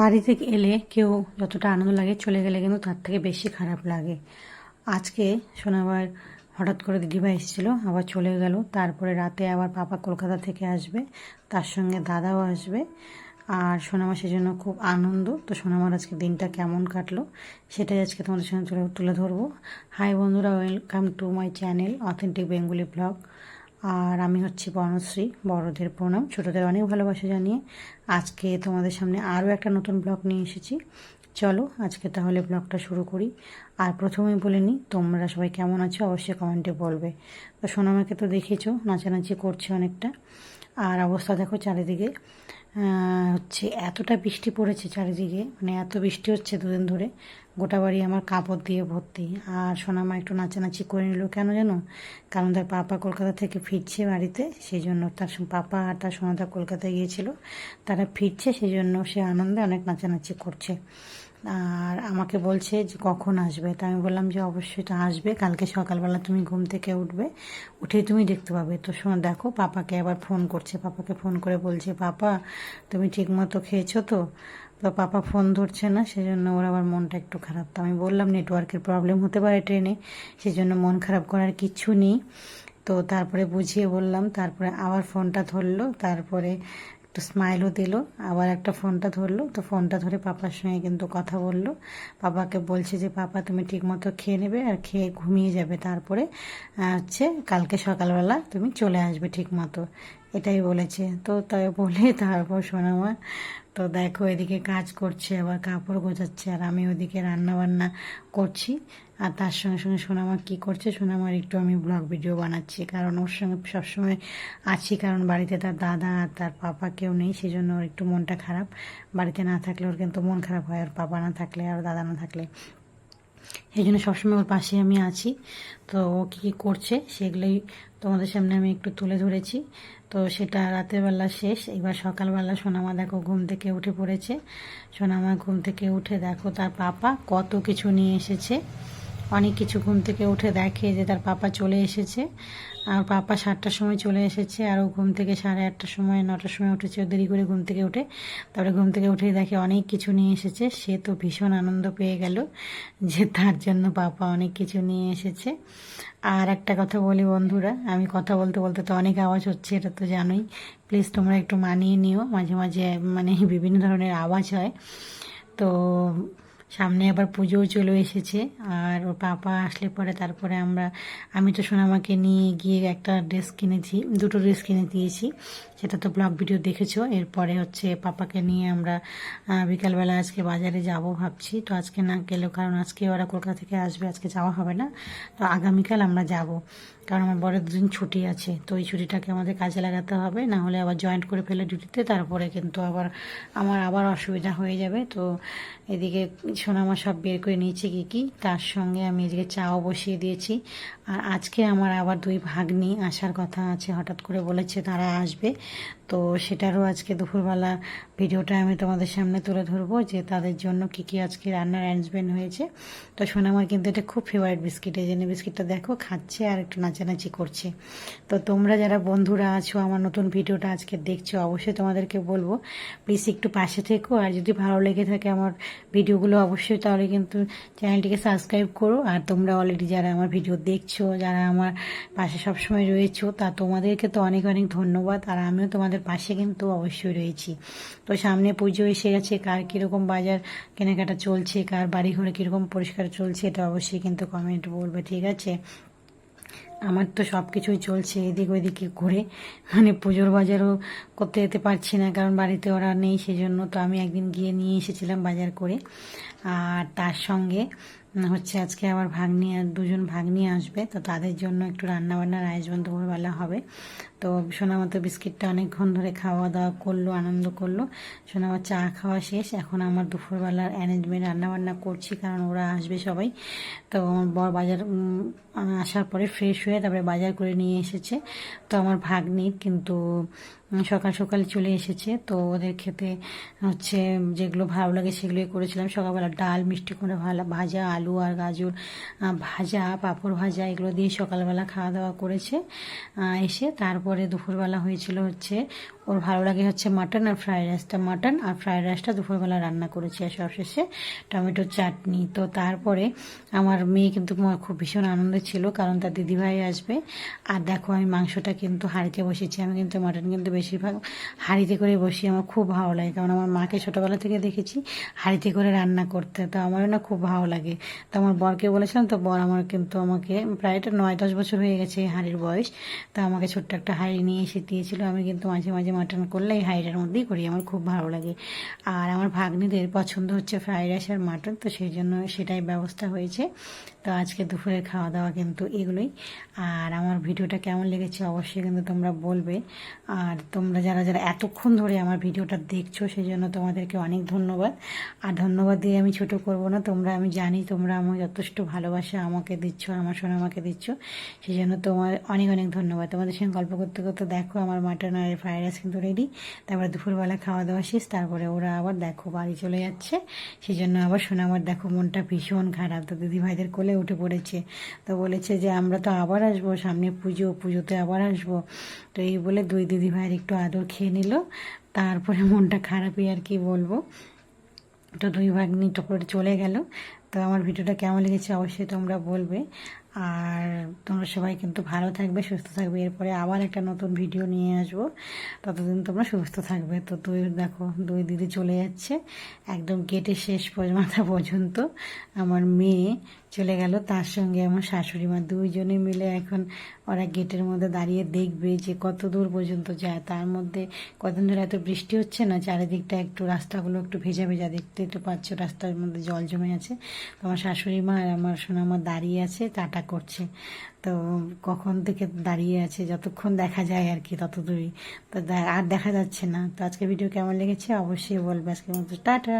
বাড়ি থেকে এলে কেউ যতটা আনন্দ লাগে চলে গেলে কিন্তু তার থেকে বেশি খারাপ লাগে। আজকে শোনাবার হঠাৎ করে দিদিভাই এসেছিল, আবার চলে গেল। তারপরে রাতে আবার পাপা কলকাতা থেকে আসবে, তার সঙ্গে দাদাও আসবে। আর সোনামা সেজন্য খুব আনন্দ। তো সোনামার আজকে দিনটা কেমন কাটলো, সেটাই আজকে তোমাদের সঙ্গে তুলে তুলে ধরবো। হাই বন্ধুরা welcome to my channel authentic Bengali blog আর আমি হচ্ছি বনশ্রী, বড়দের প্রণাম। ছোটদের অনেক ভালোবাসা জানিয়ে আজকে তোমাদের সামনে আরও একটা নতুন ব্লগ নিয়ে এসেছি। চলো আজকে তাহলে ব্লগটা শুরু করি। আর প্রথমেই বলে নিই, তোমরা সবাই কেমন আছো? অবশ্যই কমেন্টে বলবে। তো সোনামাকে তো দেখেছ, নাচানাচি করছে অনেকটা। আর অবস্থা দেখো চারিদিকে। হচ্ছে এতটা বৃষ্টি পড়েছে চারিদিকে মানে এত বৃষ্টি হচ্ছে দুদিন ধরে। গোটা বাড়ি আমার কাপড় দিয়ে ভর্তি। আর সোনামা একটু নাচানাচি করে নিল, কেন জানো? কারণ তার পাপা কলকাতা থেকে ফিরছে বাড়িতে সেই জন্য তার পাপা আর তার সোনাদা কলকাতায় গিয়েছিল। তারা ফিরছে সেই জন্য সে আনন্দে অনেক নাচানাচি করছে। আর আমাকে বলছে যে কখন আসবে? তা আমি বললাম যে অবশ্যই তো আসবে। কালকে সকালবেলা তুমি ঘুম থেকে উঠবে, উঠেই তুমি দেখতে পাবে। তো শোনো, দেখো, পাপাকে আবার ফোন করছে। পাপাকে ফোন করে বলছে, পাপা, তুমি ঠিক মতো খেয়েছো তো? তো পাপা ফোন ধরছে না, সেজন্য ওর আবার মনটা একটু খারাপ। তো আমি বললাম নেটওয়ার্কের প্রবলেম হতে পারে ট্রেনে সেজন্য মন খারাপ করার কিচ্ছু নেই। তো তারপরে বুঝিয়ে বললাম, তারপরে আবার ফোনটা ধরলো। তারপরে একটু স্মাইলও দিল, আবার একটা ফোনটা ধরলো। তো ফোনটা ধরে পাপার সঙ্গে কিন্তু কথা বলল। পাপাকে বলছে যে, পাপা, তুমি ঠিকমতো খেয়ে নেবে আর খেয়ে ঘুমিয়ে যাবে। তারপরে হচ্ছে কালকে সকালবেলা তুমি চলে আসবে ঠিকমতো। এটাই বলেছে। তো তাই বলে তারপর সোনামা তো দেখো এদিকে কাজ করছে, আবার কাপড় গোছাচ্ছে, আর আমি ওদিকে রান্না বান্না করছি। আর তার সঙ্গে সঙ্গে সোনামা কী করছে, সোনামার একটু আমি ব্লগ ভিডিও বানাচ্ছি, কারণ ওর সঙ্গে সবসময় আছি, কারণ বাড়িতে তার দাদা আর তার পাপা কেউ নেই সেই জন্য ওর একটু মনটা খারাপ। বাড়িতে না থাকলে ওর কিন্তু মন খারাপ হয় ওর পাপা না থাকলে আর দাদা না থাকলে। এই জন্য সবসময় ওর পাশে আমি আছি। তো ও কী কী করছে সেগুলোই তোমাদের সামনে আমি একটু তুলে ধরেছি। তো সেটা রাতের বেলা শেষ। এবার সকালবেলা সোনামা দেখো ঘুম থেকে উঠে পড়েছে। সোনামা ঘুম থেকে উঠে দেখো তার পাপা কত কিছু নিয়ে এসেছে। অনেক কিছু ঘুম থেকে উঠে দেখে যে তার পাপা চলে এসেছে। আর পাপা সাতটার সময় চলে এসেছে আর ও ঘুম থেকে সাড়ে আটটার সময়, নটার সময় উঠেছে। ও দেরি করে ঘুম থেকে উঠে তারপরে ঘুম থেকে উঠে দেখে অনেক কিছু নিয়ে এসেছে। সে তো ভীষণ আনন্দ পেয়ে গেল যে তার জন্য পাপা অনেক কিছু নিয়ে এসেছে। আর একটা কথা বলি বন্ধুরা, আমি কথা বলতে বলতে তো অনেক আওয়াজ হচ্ছে, এটা তো জানোই। প্লিজ তোমরা একটু মানিয়ে নিও। মাঝে মাঝে মানে বিভিন্ন ধরনের আওয়াজ হয়। তো সামনে আবার পুজোও চলে এসেছে। আর ওর পাপা আসলে পরে তারপরে আমরা, আমি তো সোনামাকে নিয়ে গিয়ে একটা ড্রেস কিনেছি, দুটো ড্রেস কিনে দিয়েছি। সেটা তো ব্লগ ভিডিও দেখেছ। এরপরে হচ্ছে পাপাকে নিয়ে আমরা বিকালবেলা আজকে বাজারে যাব ভাবছি। তো আজকে না গেলেও, কারণ আজকে ওরা কলকাতা থেকে আসবে, আজকে যাওয়া হবে না। তো আগামীকাল আমরা যাব। কারণ আমার বড় দুদিন ছুটি আছে। তো এই ছুটিটাকে আমাদের কাজে লাগাতে হবে। না হলে আবার জয়েন্ট করে ফেলে ডিউটিতে তারপরে কিন্তু আবার, আমার আবার অসুবিধা হয়ে যাবে। তো এদিকে সোনামা সব বের করে নিয়েছি কী কী? তার সঙ্গে আমি এদিকে চাও বসিয়ে দিয়েছি। আর আজকে আমার আবার দুই ভাগ্নি আসার কথা আছে, হঠাৎ করে বলেছে তারা আসবে। তো সেটারও আজকে দুপুরবেলা ভিডিওটা আমি তোমাদের সামনে তুলে ধরবো যে তাদের জন্য কি কি আজকে রান্নার অ্যারেঞ্জমেন্ট হয়েছে। তো সোনামার কিন্তু এটা খুব ফেভারিট বিস্কিট এই জন্য বিস্কিটটা দেখো খাচ্ছে আর একটু নাচানাচি করছে। তো তোমরা যারা বন্ধুরা আছো, আমার নতুন ভিডিওটা আজকে দেখছ, অবশ্যই তোমাদেরকে বলব প্লিজ একটু পাশে থেকো আর যদি ভালো লেগে থাকে আমার ভিডিওগুলো অবশ্যই তাহলে কিন্তু চ্যানেলটিকে সাবস্ক্রাইব করো। আর তোমরা অলরেডি যারা আমার ভিডিও দেখছ, যারা আমার পাশে সবসময় রয়েছো, তা তোমাদেরকে তো অনেক অনেক ধন্যবাদ। আর আমিও তোমাদের পাশে কিন্তু অবশ্যই রয়েছি। তো সামনে পুজো এসে গেছে, কার কীরকম বাজার কেনাকাটা চলছে, কার বাড়িঘরে কীরকম পরিষ্কার চলছে, এটা অবশ্যই কিন্তু কমেন্ট বলবে, ঠিক আছে? আমার তো সব কিছুই চলছে, এদিক ওইদিকে ঘুরে। মানে পুজোর বাজারও করতে যেতে পারছি না, কারণ বাড়িতে ওরা নেই সেজন্য। তো আমি একদিন গিয়ে নিয়ে এসেছিলাম বাজার করে। আর তার সঙ্গে হচ্ছে আজকে আবার ভাগ্নি আর দুজন ভাগ্নি আসবে। তো তাদের জন্য একটু রান্নাবান্নার আয়োজন দুপুরবেলা হবে। তো সোনামতো বিস্কিটটা অনেকক্ষণ ধরে খাওয়া দাওয়া করল, আনন্দ করল। সোনামার চা খাওয়া শেষ। এখন আমার দুপুরবেলার অ্যারেঞ্জমেন্ট রান্নাবান্না করছি, কারণ ওরা আসবে সবাই। তো আমার বর বাজার আসার পরে ফ্রেশ হয়ে তারপরে বাজার করে নিয়ে এসেছে। তো আমার ভাগ্নি কিন্তু সকাল সকাল চলে এসেছে। তো ওদের খেতে হচ্ছে যেগুলো ভালো লাগে সেগুলোই করেছিলাম। সকালবেলা ডাল, মিষ্টি কুমড়ো ভালা, ভাজা, আলু আর গাজর ভাজা, পাঁপড় ভাজা, এগুলো দিয়ে সকালবেলা খাওয়া দাওয়া করেছে এসে তারপরে দুপুরবেলা হয়েছিল হচ্ছে ওর ভালো লাগে হচ্ছে মাটন আর ফ্রাইড রাইসটা। মাটন আর ফ্রাইড রাইসটা দুপুরবেলা রান্না করেছি আর সবশেষে টমেটো চাটনি। তো তারপরে আমার মেয়ে কিন্তু খুব ভীষণ আনন্দ ছিল কারণ তার দিদিভাই আসবে। আর দেখো আমি মাংসটা কিন্তু হাঁড়িতে বসেছি। আমি কিন্তু মাটন কিন্তু বেশিরভাগ হাঁড়িতে করে বসি, আমার খুব ভালো লাগে। কারণ আমার মাকে ছোটোবেলা থেকে দেখেছি হাঁড়িতে করে রান্না করতে। তো আমারও না খুব ভালো লাগে। তো আমার বরকে বলেছিলাম, তো বর আমার কিন্তু আমাকে প্রায় নয় দশ বছর হয়ে গেছে এই হাঁড়ির বয়স। তো আমাকে ছোট্ট একটা হাঁড়ি নিয়ে এসে দিয়েছিল। আমি কিন্তু মাঝে মাঝে মাটন করলে এই হাঁড়িটার মধ্যেই করি, আমার খুব ভালো লাগে। আর আমার ভাগ্নিদের পছন্দ হচ্ছে ফ্রাইড রাইস আর মাটন তো সেই জন্য সেটাই ব্যবস্থা হয়েছে। তো আজকে দুপুরের খাওয়া দাওয়া কিন্তু এগুলোই। আর আমার ভিডিওটা কেমন লেগেছে অবশ্যই কিন্তু তোমরা বলবে। আর তোমরা যারা যারা এতক্ষণ ধরে আমার ভিডিওটা দেখছ সেই জন্য তোমাদেরকে অনেক ধন্যবাদ। আর ধন্যবাদ দিয়ে আমি ছোট করব না, তোমরা, আমি জানি তোমরা আমার যথেষ্ট ভালোবাসা আমাকে দিচ্ছ, আমার সোনা আমাকে দিচ্ছ সেই জন্য তোমার অনেক অনেক ধন্যবাদ। তোমাদের সঙ্গে গল্প করতে করতে দেখো, আমার মাটন আর ফ্রাইড রাইস কিন্তু রেডি তারপরে দুপুরবেলা খাওয়া দাওয়া শেষ, তারপরে ওরা আবার দেখো বাড়ি চলে যাচ্ছে সেই জন্য আবার শোনা আমার দেখো মনটা ভীষণ খারাপ। তো দিদি ভাইদের কোলে উঠে পড়েছে, তো বলেছে যে আমরা তো আবার আসব, সামনে পুজো, পুজোতে আবার আসব। তো এই বলে দুই দিদি ভাইয়ের একটু আদর খেয়ে নিল। তারপরে মনটা খারাপই আর কি বলব। তো দুই ভাগ্নি করে চলে গেল। তো আমার ভিডিওটা কেমন লেগেছে অবশ্যই তোমরা বলবে। আর তোমরা সবাই কিন্তু ভালো থাকবে, সুস্থ থাকবে। এরপরে আবার একটা নতুন ভিডিও নিয়ে আসব। ততদিন তোমরা সুস্থ থাকবে। তো তুই দেখো, দুই দিদি চলে যাচ্ছে। একদম গেটের শেষ মাথা পর্যন্ত আমার মেয়ে চলে গেল। তার সঙ্গে আমার শাশুড়ি মা দুইজনে মিলে এখন ওরা গেটের মধ্যে দাঁড়িয়ে দেখবে যে কত দূর পর্যন্ত যায়। তার মধ্যে কদিন ধরে এত বৃষ্টি হচ্ছে না? চারিদিকটা একটু রাস্তাগুলো একটু ভেজা ভেজা দেখতে একটু পাচ্ছ, রাস্তার মধ্যে জল জমে আছে। তো আমার শাশুড়ি মা আর আমার সোনা মা দাঁড়িয়ে আছে, টাটা করছে। তো কখন থেকে দাঁড়িয়ে আছে, যতক্ষণ দেখা যায় আর কি ততদূরই। তো আর দেখা যাচ্ছে না। তো আজকে ভিডিও কেমন লেগেছে অবশ্যই বলবে আজকে মতো। টাটা!